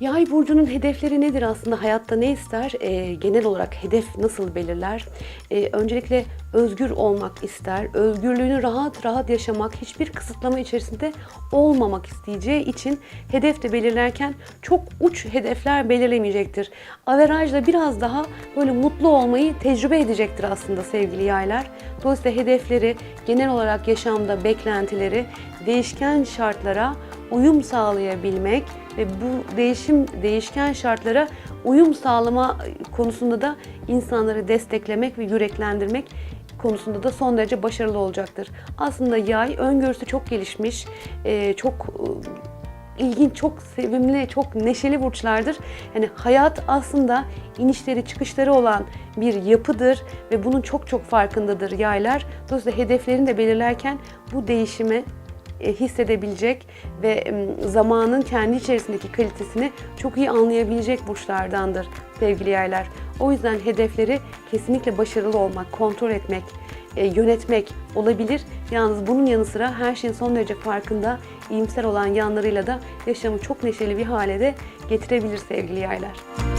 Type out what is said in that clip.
Yay burcunun hedefleri nedir aslında? Hayatta ne ister? Ee, genel olarak hedef nasıl belirler? Ee, öncelikle özgür olmak ister. Özgürlüğünü rahat rahat yaşamak, hiçbir kısıtlama içerisinde olmamak isteyeceği için hedef de belirlerken çok uç hedefler belirlemeyecektir. Averajla biraz daha böyle mutlu olmayı tecrübe edecektir aslında sevgili yaylar. Dolayısıyla hedefleri, genel olarak yaşamda beklentileri değişken şartlara uyum sağlayabilmek ve bu değişim değişken şartlara uyum sağlama konusunda da insanları desteklemek ve yüreklendirmek konusunda da son derece başarılı olacaktır. Aslında yay öngörüsü çok gelişmiş, eee, çok eee, ilginç, çok sevimli, çok neşeli burçlardır. Yani hayat aslında inişleri çıkışları olan bir yapıdır ve bunun çok çok farkındadır yaylar. Dolayısıyla hedeflerini de belirlerken bu değişimi e, hissedebilecek ve zamanın kendi içerisindeki kalitesini çok iyi anlayabilecek burçlardandır sevgili yaylar. O yüzden hedefleri kesinlikle başarılı olmak, kontrol etmek, e, yönetmek olabilir. Yalnız bunun yanı sıra her şeyin son derece farkında, iyimser olan yanlarıyla da yaşamı çok neşeli bir hale de getirebilir sevgili yaylar.